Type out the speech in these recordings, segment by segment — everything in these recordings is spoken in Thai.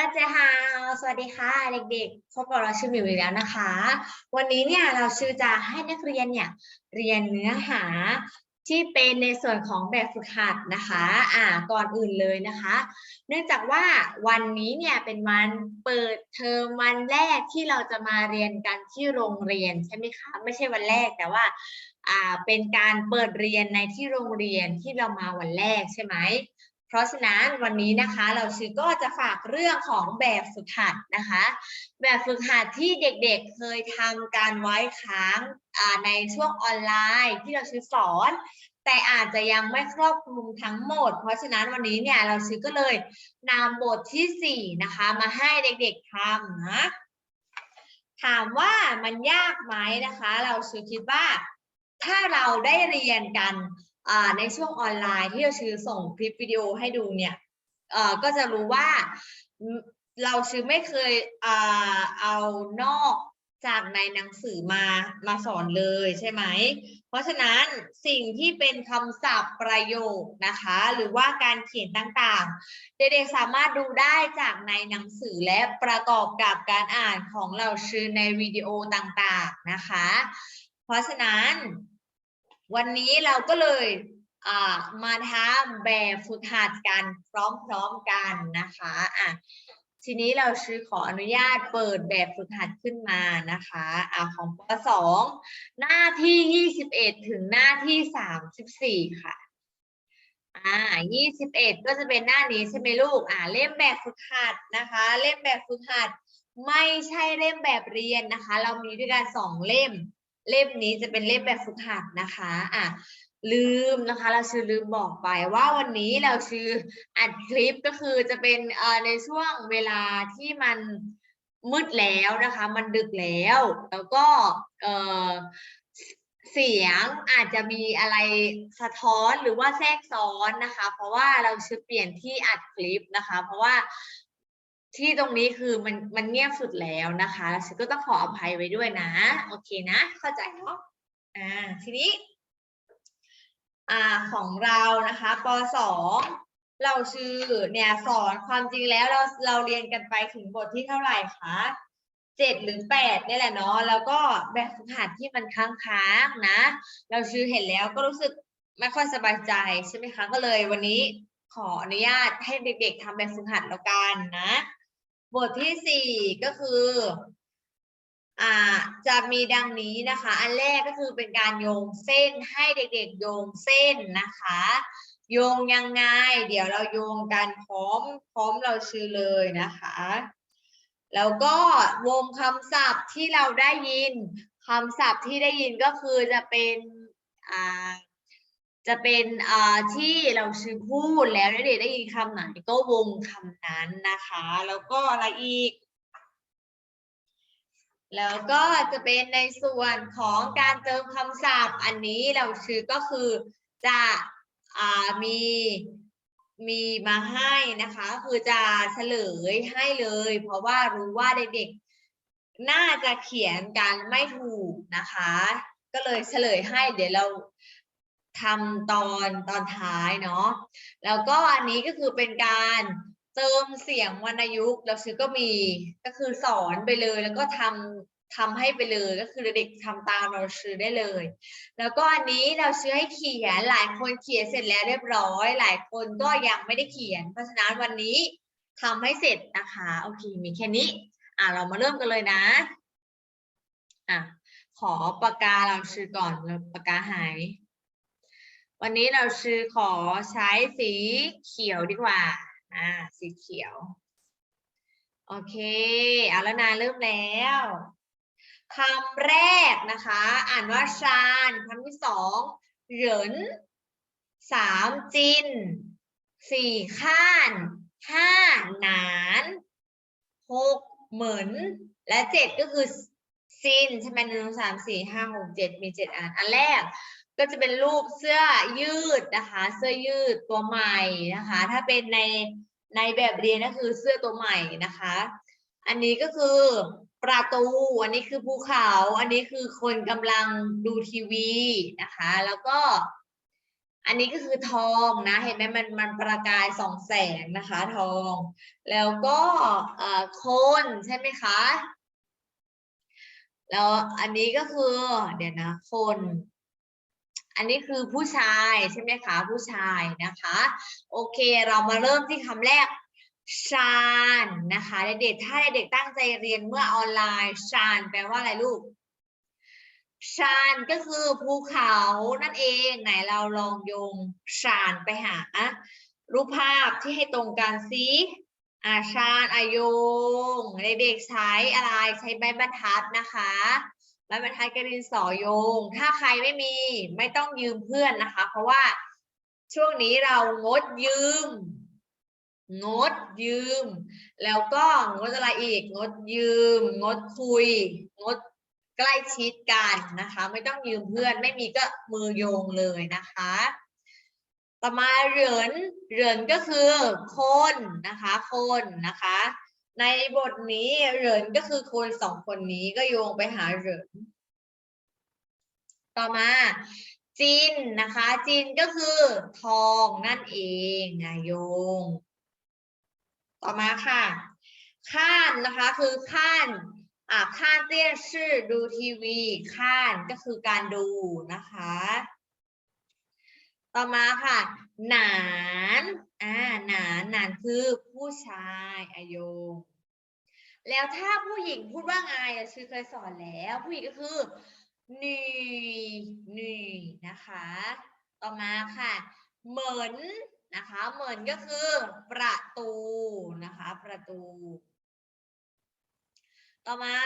อาจารย์ฮาวสวัสดีค่ะเด็กๆพบกับเราชื่อมิวอีกแล้วนะคะ วันนี้เนี่ยเราชื่อจะให้นักเรียนเนี่ยเรียนเนื้อหาที่เป็นในส่วนของแบบฝึกหัดนะคะ อ่า ก่อนอื่นเลยนะคะ เนื่องจากว่าวันนี้เนี่ยเป็นวันเปิดเทอมวันแรกที่เราจะมาเรียนกันที่โรงเรียนใช่ไหมคะ ไม่ใช่วันแรกแต่ว่า อ่า เป็นการเปิดเรียนในที่โรงเรียนที่เรามาวันแรกใช่ไหม เพราะฉะนั้นวันนี้นะคะเราชื่อก็จะฝากเรื่องของแบบฝึกหัดนะคะ แบบฝึกหัดที่เด็กๆเคยทำการไว้ค้างในช่วงออนไลน์ที่เราชื่อสอน แต่อาจจะยังไม่ครอบคลุมทั้งหมด เพราะฉะนั้นวันนี้เนี่ยเราชื่อก็เลยนำบทที่สี่นะคะ มาให้เด็กๆทำนะถามว่ามันยากไหมนะคะ เราชื่อคิดว่าถ้าเราได้เรียนกัน ในช่วงออนไลน์ที่เราชื่อส่งคลิปวิดีโอให้ดูเนี่ยก็จะรู้ว่าเราชื่อไม่เคยเอานอกจากในหนังสือมามาสอนเลยใช่ไหม เพราะฉะนั้นสิ่งที่เป็นคำศัพท์ประโยคนะคะ หรือว่าการเขียนต่างๆ เด็กๆสามารถดูได้จากในหนังสือและประกอบกับการอ่านของเราชื่อในวิดีโอต่างๆนะคะ เพราะฉะนั้น วันนี้เราก็เลยมาทำแบบฝึกหัดกันพร้อมๆกันนะคะอะทีนี้เราชื่อขออนุญาตเปิดแบบฝึกหัดขึ้นมานะคะอ่าของป .2 หน้าที่ 21 ถึงหน้าที่ 34 ค่ะอ่า21 ก็จะเป็นหน้านี้ใช่ไหมลูกอ่าเล่มแบบฝึกหัดนะคะ เล่มแบบฝึกหัด ไม่ใช่เล่มแบบเรียนนะคะ เรามีด้วยกันสองเล่ม เล่มนี้จะเป็นเล่มแบบฝึกหัดนะคะอะลืมนะคะ เราชื่อลืมบอกไปว่าวันนี้เราชื่ออัดคลิปก็คือจะเป็นเอ่อในช่วงเวลาที่มันมืดแล้วนะคะ มันดึกแล้ว แล้วก็เอ่อเสียงอาจจะมีอะไรสะท้อนหรือว่าแทรกซ้อนนะคะ เพราะว่าเราชื่อเปลี่ยนที่อัดคลิปนะคะ เพราะว่า ที่ตรงนี้คือมันมันเงียบสุดแล้วนะคะแล้วฉันก็ต้องขออภัยไว้ด้วยนะ โอเคนะ เข้าใจเนาะอ่าทีนี้ อ่าของเรานะคะปสองเราชื่อเนี่ยสอนความจริงแล้วเราเราเรียนกันไปถึงบทที่เท่าไหร่คะเจ็ดหรือแปดนี่แหละเนาะแล้วก็แบบฝึกหัดที่มันค้างๆนะ เราชื่อเห็นแล้วก็รู้สึกไม่ค่อยสบายใจใช่ไหมคะก็เลยวันนี้ขออนุญาตให้เด็กๆทำแบบฝึกหัดแล้วกันนะ บทที่สี่ก็คืออ่าจะมีดังนี้นะคะ อันแรกก็คือเป็นการโยงเส้นให้เด็กๆ โยงเส้นนะคะ โยงยังไง เดี๋ยวเราโยงกันพร้อมพร้อมเราชื่อเลยนะคะ แล้วก็วงคำศัพท์ที่เราได้ยินคำศัพท์ที่ได้ยินก็คือจะเป็นอ่า จะเป็นอ่าที่เราชื่อพูดแล้วเด็กๆได้ยินคำไหนก็วงคำนั้นนะคะ แล้วก็อะไรอีก แล้วก็จะเป็นในส่วนของการเติมคำศัพท์ อันนี้เราชื่อก็คือจะอ่ามีมีมาให้นะคะ คือจะเฉลยให้เลย เพราะว่ารู้ว่าเด็กๆ น่าจะเขียนกันไม่ถูกนะคะ ก็เลยเฉลยให้เดี๋ยวเรา ทำตอนตอนท้ายเนาะแล้วก็อันนี้ก็คือเป็นการเติมเสียงวรรณยุกต์เราชื่อก็มีก็คือสอนไปเลยแล้วก็ทำทำให้ไปเลยก็คือเด็กทำตามเราชื่อได้เลย แล้วก็อันนี้เราชื่อให้เขียนหลายคนเขียนเสร็จแล้วเรียบร้อย หลายคนก็ยังไม่ได้เขียน เพราะฉะนั้นวันนี้ทำให้เสร็จนะคะโอเคมีแค่นี้อะเรามาเริ่มกันเลยนะอะขอปากกาเราชื่อก่อนแล้วปากกาหาย วันนี้เราชื่อขอใช้สีเขียวดีกว่า อ่า สีเขียว โอเค เอาแล้วนะเริ่มแล้วคำแรกนะคะ อ่านว่าชานคำที่สองเหรินสามจินสี่ข้านห้าหนานหกเหมือนและเจ็ดก็คือซินใช่ไหมหนึ่งสามสี่ห้าหกเจ็ดมีเจ็ดอันอันแรก ก็จะเป็นรูปเสื้อยืดนะคะ เสื้อยืดตัวใหม่นะคะ ถ้าเป็นในในแบบเรียนก็คือเสื้อตัวใหม่นะคะ อันนี้ก็คือประตู อันนี้คือภูเขา อันนี้คือคนกำลังดูทีวีนะคะ แล้วก็ อันนี้ก็คือทองนะ เห็นไหมมันมันประกายสองแสงนะคะ ทอง แล้วก็เอ่อคนใช่ไหมคะ แล้วอันนี้ก็คือ เดี๋ยวนะ คน อันนี้คือผู้ชายใช่ไหมคะ ผู้ชายนะคะ โอเคเรามาเริ่มที่คำแรกชานนะคะเด็กๆถ้าเด็กตั้งใจเรียนเมื่อออนไลน์ชานแปลว่าอะไรลูกชานก็คือภูเขานั่นเองไหนเราลองโยงชานไปหา รูปภาพที่ให้ตรงกันซิอาชานอาโยงเด็กๆใช้อะไรใช้ใบบรรทัดนะคะ ใบบรรทัดกระดินสอโยง ถ้าใครไม่มีไม่ต้องยืมเพื่อนนะคะ เพราะว่าช่วงนี้เรางดยืม งดยืม แล้วก็งดอะไรอีก งดยืม งดคุย งดใกล้ชิดกันนะคะ ไม่ต้องยืมเพื่อน ไม่มีก็มือโยงเลยนะคะ ต่อมาเหรินเหรินก็คือคนนะคะ คนนะคะ ในบทนี้เหรินก็คือคนสองคนนี้ก็โยงไปหาเหรินต่อมาจินนะคะ จินก็คือทองนั่นเองนะโยง ต่อมาค่ะข้านนะคะคือข้านอ่าข้านเตี้ยชื่อดูทีวีข้านก็คือการดูนะคะ ต่อมาค่ะ หนานอ่าหนานหนานคือผู้ชายอายงแล้วถ้าผู้หญิงพูดว่าไงอะชื่อเคยสอนแล้ว ผู้หญิงก็คือหนีหนีนะคะ ต่อมาค่ะ เหมือนนะคะ เหมือนก็คือประตูนะคะ ประตู ต่อมา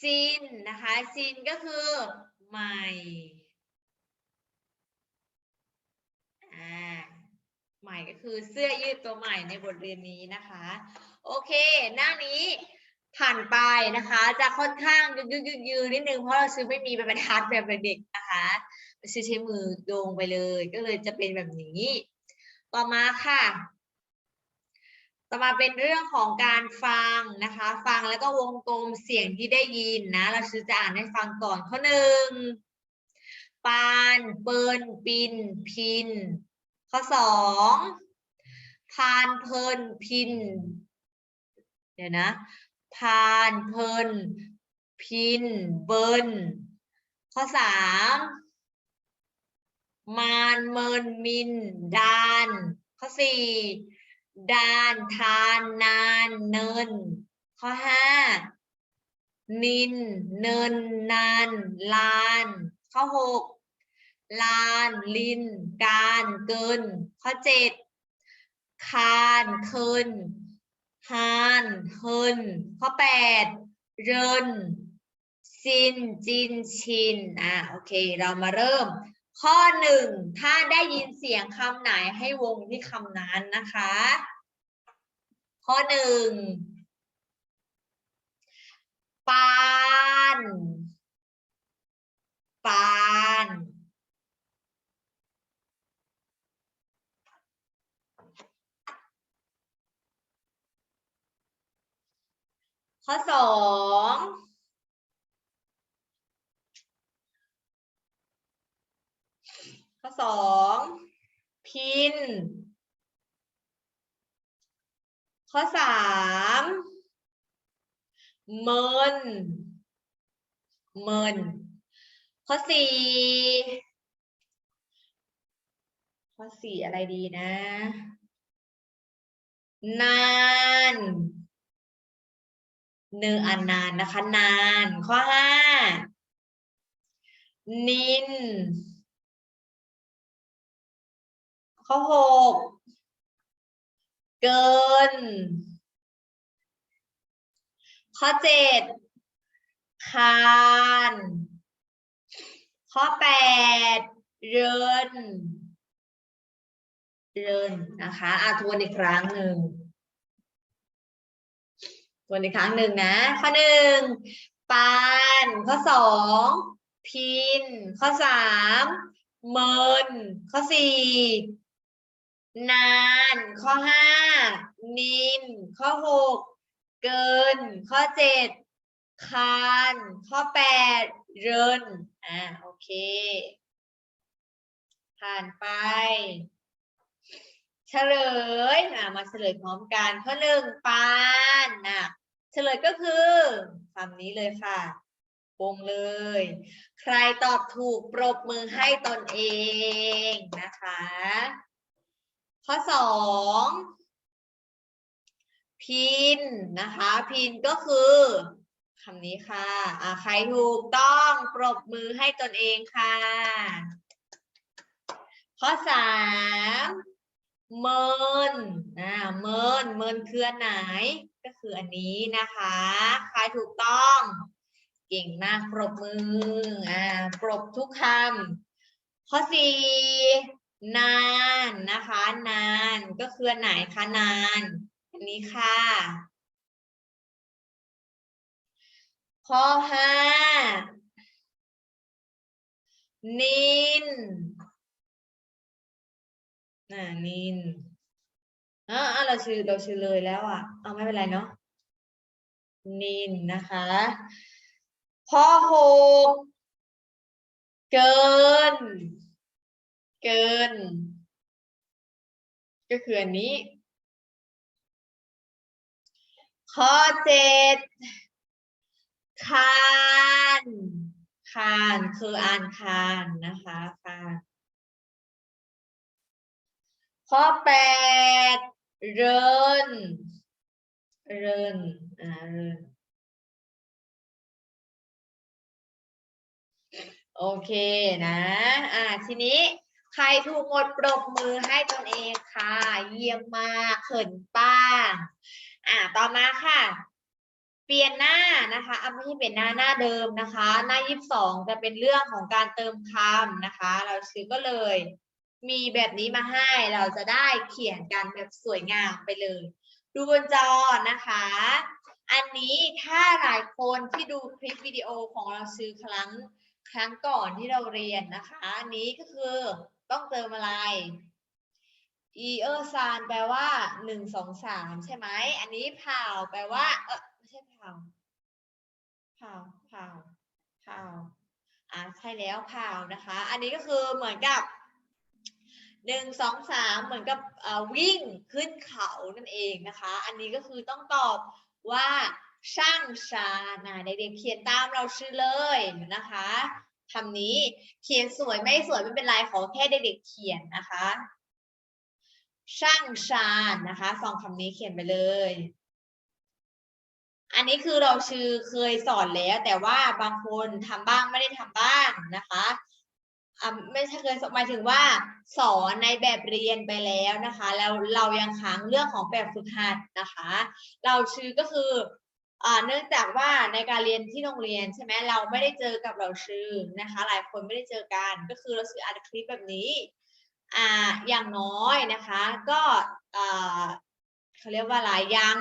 ซินนะคะซินก็คือใหม่อ่า ใหม่ก็คือเสื้อยืดตัวใหม่ในบทเรียนนี้นะคะ โอเค หน้านี้ผ่านไปนะคะ จะค่อนข้างยืดยืดยืดนิดนึงเพราะเราซื้อไม่มีใบบรรทัดแบบเด็กนะคะซื้อใช้มือโยงไปเลย ก็เลยจะเป็นแบบนี้ ต่อมาค่ะต่อมาเป็นเรื่องของการฟังนะคะ ฟังแล้วก็วงกลมเสียงที่ได้ยินนะ เราชื่อจะอ่านให้ฟังก่อนข้อหนึ่งปาน เปินปิน พิน ข้อสองพานเพลินพิน เดี๋ยวนะ พานเพลินพินเบินข้อสามมานเมินมิน ดาน ข้อสี่ดานทานนานเนิน ข้อห้านิน เนินนาน ลาน ข้อหก ลาน ลิน การเกิน ข้อเจ็ดคานเคินฮานเฮินข้อแปดเรินซิน จิน ชิน อะ โอเค เรามาเริ่ม ข้อหนึ่ง ถ้าได้ยินเสียงคำไหนให้วงที่คำนั้นนะคะ ข้อหนึ่งปาน ปาน ข้อสองข้อสองพิน ข้อสามเมินเมินข้อสี่ข้อสี่อะไรดีนะ นาน เนื้ออันนานนะคะ นาน ข้อห้านิน ข้อหกเกิน ข้อเจ็ดคานข้อแปดเรินเรินนะคะอะทวนอีกครั้งหนึ่ง วนอีกครั้งหนึ่งนะ ข้อหนึ่งปาน ข้อสองพิน ข้อสามเมิน ข้อสี่นาน ข้อห้านิน ข้อหกเกิน ข้อเจ็ดคาน ข้อแปดเรินอ่าโอเค ผ่านไป เฉลยอะมาเฉลยพร้อมกันข้อหนึ่งปานนะ เฉลยก็คือคำนี้เลยค่ะวงเลย ใครตอบถูกปรบมือให้ตนเองนะคะ ข้อสองพินนะคะ พินก็คือคำนี้ค่ะอ่าใครถูกต้องปรบมือให้ตนเองค่ะ ข้อสามเมินอ่าเมินเมินคืออันไหน ก็คืออันนี้นะคะใครถูกต้อง เก่งมากปรบมืออ่าปรบทุกคำข้อสี่นานนะคะ นานก็คืออันไหนคะนาน อันนี้ค่ะ ข้อห้านินน่ะนิน อ่าอะเราชื่อเราชื่อเลยแล้วอะเอาไม่เป็นไรเนาะนินนะคะ ข้อหกเกิน เกิน ก็คืออันนี้ ข้อเจ็ดคานคานคืออ่านคานนะคะคานข้อแปด เรินเรินอ่าเรินโอเคนะ อ่า ทีนี้ใครถูกหมดปรบมือให้ตนเองค่ะ เยี่ยมมากเขินป้างอ่า ต่อมาค่ะ เปลี่ยนหน้านะคะอะไม่ใช่เปลี่ยนหน้าหน้าเดิมนะคะ หน้ายี่สิบสองจะเป็นเรื่องของการเติมคำนะคะ เราซื้อก็เลย มีแบบนี้มาให้เราจะได้เขียนกันแบบสวยงามไปเลย ดูบนจอนะคะ อันนี้ถ้าหลายคนที่ดูคลิปวิดีโอของเราซื้อครั้งครั้งก่อนที่เราเรียนนะคะ อันนี้ก็คือต้องเติมอะไร e เออร์ซานแปลว่าหนึ่งสองสามใช่ไหม อันนี้เผาแปลว่า เออไม่ใช่เผาเผาเผาเผาอ่าใช่แล้วเผานะคะ อันนี้ก็คือเหมือนกับ หนึ่งสองสามเหมือนกับวิ่งขึ้นเขานั่นเองนะคะ อันนี้ก็คือต้องตอบว่าช่างชานะเด็กๆเขียนตามเราชื่อเลยนะคะคำนี้เขียนสวยไม่สวยไม่เป็นไรขอแค่เด็กๆเขียนนะคะ ช่างชาญนะคะสองคำนี้เขียนไปเลย อันนี้คือเราชื่อเคยสอนแล้ว แต่ว่าบางคนทำบ้างไม่ได้ทำบ้างนะคะ อ่าไม่ใช่เคยสอนหมายถึงว่า สอนในแบบเรียนไปแล้วนะคะ แล้วเรายังค้างเรื่องของแบบฝึกหัดนะคะ เราชื่อก็คืออ่าเนื่องจากว่าในการเรียนที่โรงเรียนใช่ไหมเราไม่ได้เจอกับเราชื่อนะคะ หลายคนไม่ได้เจอกันก็คือเราซื้ออัดคลิปแบบนี้อ่าอย่างน้อยนะคะ ก็อ่าเขาเรียกว่าอะไรยัง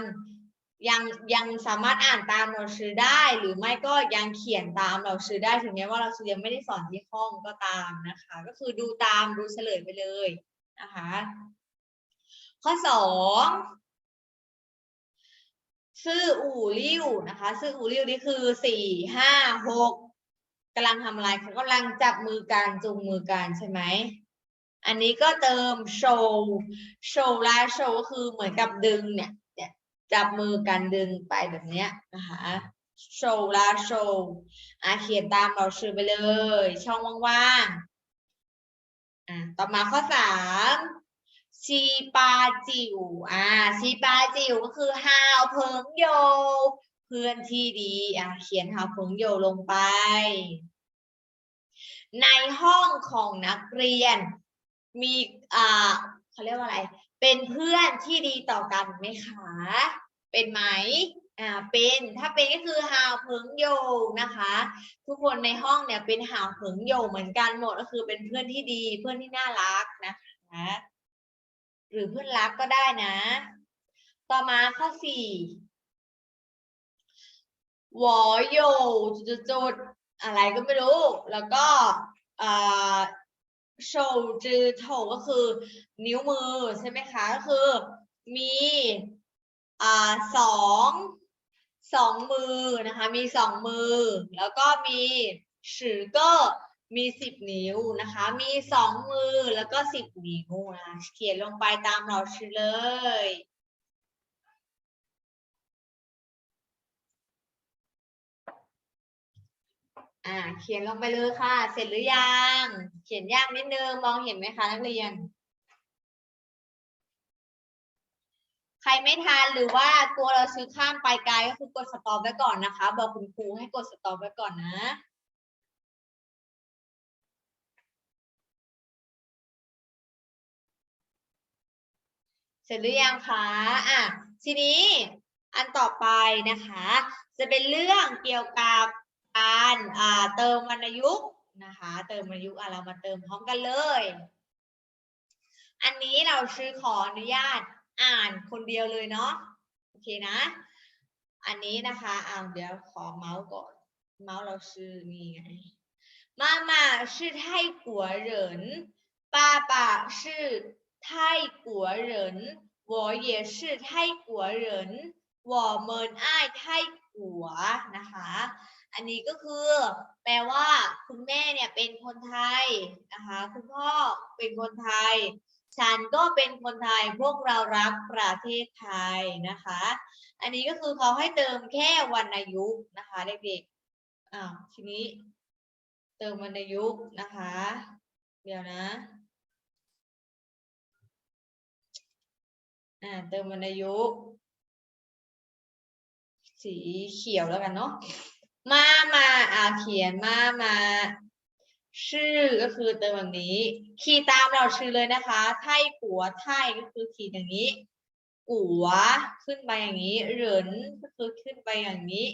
ยังยังสามารถอ่านตามเราซื้อได้ หรือไม่ก็ยังเขียนตามเราซื้อได้ถึงแม้ว่าเราซื้อยังไม่ได้สอนที่ห้องก็ตามนะคะ ก็คือดูตามดูเฉลยไปเลยนะคะ ข้อสองซื่ออู่ริ้วนะคะ ซื่ออู่ริ้วนี่คือสี่ห้าหกกำลังทำอะไรเขากำลังจับมือกันจูงมือกันใช่ไหมอันนี้ก็เติมโชว์โชว์และโชว์ก็คือเหมือนกับดึงเนี่ย จับมือกันดึงไปแบบเนี้ยนะคะโชว์ละโชว์อะเขียนตามเราชื่อไปเลย ช่องว่างๆอะต่อมาข้อสามชีปาจิ๋วอ่าชีปาจิ๋วก็คือฮาวเพิงโย เพื่อนที่ดีอะเขียนฮาวเพิงโยลงไป ในห้องของนักเรียน มีอ่าเขาเรียกว่าอะไร เป็นเพื่อนที่ดีต่อกันไหมคะ เป็นไหมอ่าเป็นถ้าเป็นก็คือฮาวเพิงโยนะคะ ทุกคนในห้องเนี่ยเป็นฮาวเพิงโยเหมือนกันหมดก็คือเป็นเพื่อนที่ดีเพื่อนที่น่ารักนะคะหรือเพื่อนรักก็ได้นะ ต่อมาข้อสี่วอโยจุดๆอะไรก็ไม่รู้ แล้วก็อ่า โชว์จือโถก็คือนิ้วมือใช่ไหมคะ ก็คือมีอ่าสองสองมือนะคะ มีสองมือ แล้วก็มีสือก็มีสิบนิ้วนะคะ มีสองมือแล้วก็สิบนิ้วนะเขียนลงไปตามเราชื่อเลย อ่า เขียนลงไปเลยค่ะ เสร็จหรือยัง เขียนยากนิดนึง มองเห็นไหมคะนักเรียน ใครไม่ทันหรือว่าตัวเราซื้อข้ามไปไกลก็คือกดสต็อปไว้ก่อนนะคะ บอกคุณครูให้กดสต็อปไว้ก่อนนะเสร็จหรือยังคะ อะ ทีนี้อันต่อไปนะคะ จะเป็นเรื่องเกี่ยวกับ การอ่าเติมวรรณยุกต์นะคะ เติมวรรณยุกต์อ่ะเรามาเติมพร้อมกันเลย อันนี้เราชื่อขออนุญาตอ่านคนเดียวเลยเนาะ โอเคนะ อันนี้นะคะอ่าเดี๋ยวขอเมาส์ก่อน เมาส์เราชื่อนี่ไง 妈妈是泰国人，爸爸是泰国人，我也是泰国人，我们爱泰国นะคะ อันนี้ก็คือแปลว่า คุณแม่เนี่ยเป็นคนไทยนะคะ คุณพ่อเป็นคนไทย ฉันก็เป็นคนไทย พวกเรารักประเทศไทยนะคะ อันนี้ก็คือเขาให้เติมแค่วรรณยุกต์นะคะเด็กๆอ่าวทีนี้ เติมวรรณยุกต์นะคะ เดี๋ยวนะอ่าเติมวรรณยุกต์สีเขียวแล้วกันเนาะ มามาอ่าเขียนมามา ชื่อก็คือเติมแบบนี้ ขีดตามเราชื่อเลยนะคะ ไทยกัวไทยก็คือขีดอย่างนี้ กัวขึ้นไปอย่างนี้ เหรินก็คือขึ้นไปอย่างนี้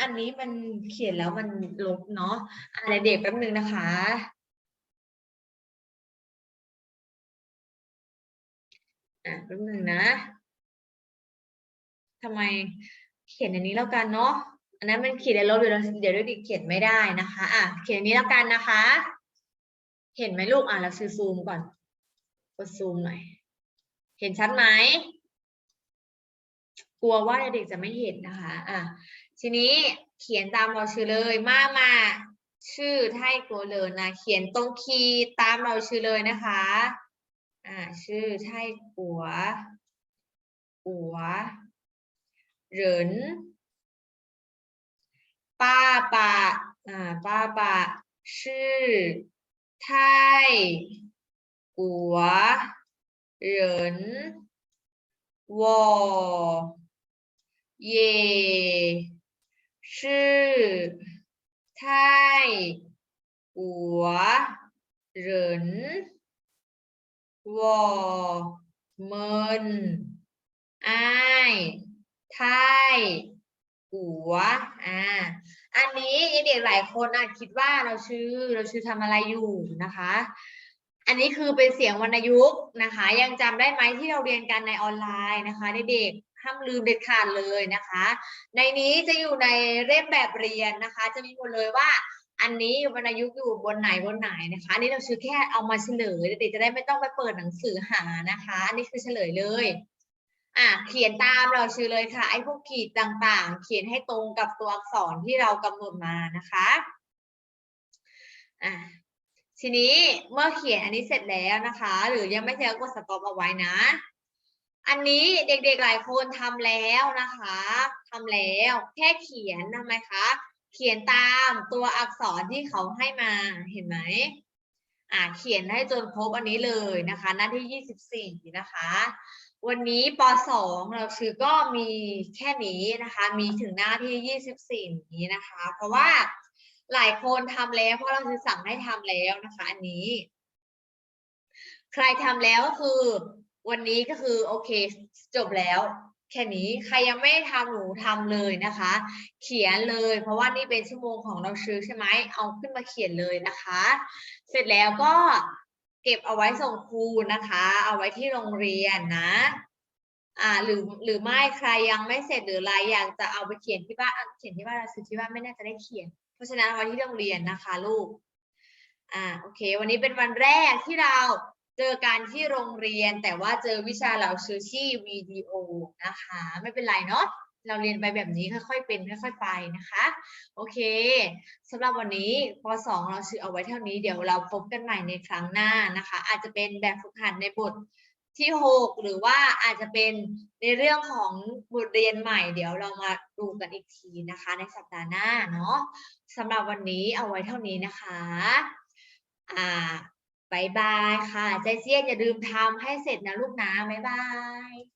อันนี้มันเขียนแล้วมันลบเนาะอะไรเด็กแป๊บนึงนะคะ อะแป๊บนึงนะทำไม เขียนอันนี้แล้วกันเนาะอันนั้นมันเขียนในลบเดี๋ยวเราเดี๋ยวเด็กเขียนไม่ได้นะคะอะเขียนอันนี้แล้วกันนะคะ เห็นไหมลูกอะเราซื้อซูมก่อนกดซูมหน่อย เห็นชัดไหมกลัวว่าเด็กจะไม่เห็นนะคะ อะ ทีนี้เขียนตามเราชื่อเลยมามาชื่อไทยกัวเลยนะ เขียนตรงคีย์ตามเราชื่อเลยนะคะ อ่า ชื่อไทยกัว กัว เหรินป้าปะอ่าป้าปะชื่อไทยกัวเหรินวอเย่ชื่อไทยกัวเหรินวอเมินอ้าย ไทยกัว อ่า อันนี้เด็กๆหลายคนอาจคิดว่าเราชื่อเราชื่อทำอะไรอยู่นะคะ อันนี้คือเป็นเสียงวรรณยุกต์นะคะ ยังจำได้ไหมที่เราเรียนกันในออนไลน์นะคะเด็กห้ามลืมเด็ดขาดเลยนะคะ ในนี้จะอยู่ในเล่มแบบเรียนนะคะ จะมีหมดเลยว่า อันนี้วรรณยุกต์อยู่บนไหนบนไหนนะคะ อันนี้เราชื่อแค่เอามาเฉลยเด็กจะได้ไม่ต้องไปเปิดหนังสือหานะคะ อันนี้คือเฉลยเลย อะเขียนตามเราชื่อเลยค่ะ ไอ้พวกขีดต่างๆ เขียนให้ตรงกับตัวอักษรที่เรากำหนดมานะคะอะทีนี้เมื่อเขียนอันนี้เสร็จแล้วนะคะ หรือยังไม่เสร็จก็กดสต็อปเอาไว้นะ อันนี้เด็กๆหลายคนทำแล้วนะคะทำแล้วแค่เขียนทำไมคะเขียนตามตัวอักษรที่เขาให้มาเห็นไหมอ่าเขียนให้จนครบอันนี้เลยนะคะ หน้าที่ยี่สิบสี่นะคะ วันนี้ปสองเราชื่อก็มีแค่นี้นะคะ มีถึงหน้าที่ยี่สิบสี่นี้นะคะ เพราะว่าหลายคนทำแล้ว เพราะเราคือสั่งให้ทำแล้วนะคะ อันนี้ ใครทำแล้วก็คือ วันนี้ก็คือโอเคจบแล้ว แค่นี้ใครยังไม่ทำหนูทำเลยนะคะ เขียนเลย เพราะว่านี่เป็นชั่วโมงของเราชื่อใช่ไหมเอาขึ้นมาเขียนเลยนะคะ เสร็จแล้วก็ เก็บเอาไว้ส่งครูนะคะ เอาไว้ที่โรงเรียนนะอ่าหรือหรือไม่ใครยังไม่เสร็จหรืออะไรอยากจะเอาไปเขียนที่บ้านอะเขียนที่บ้านเราซื้อที่บ้านไม่น่าจะได้เขียน เพราะฉะนั้นเอาไว้ที่โรงเรียนนะคะลูกอ่าโอเค วันนี้เป็นวันแรกที่เราเจอกันที่โรงเรียนแต่ว่าเจอวิชาเหล่าชื่อที่วิดีโอนะคะ ไม่เป็นไรเนาะ เราเรียนไปแบบนี้ค่อยๆเป็นค่อยๆไปนะคะ โอเคสำหรับวันนี้ป .2 เราชื่อเอาไว้เท่านี้เดี๋ยวเราพบกันใหม่ในครั้งหน้านะคะ อาจจะเป็นแบบฝึกหัดในบทที่ 6 หรือว่าอาจจะเป็นในเรื่องของบทเรียนใหม่ เดี๋ยวเรามาดูกันอีกทีนะคะ ในสัปดาห์หน้าเนาะสำหรับวันนี้เอาไว้เท่านี้นะคะอ่าบายบายค่ะ ใจเซียอย่าลืมทำให้เสร็จนะลูกนะบายบาย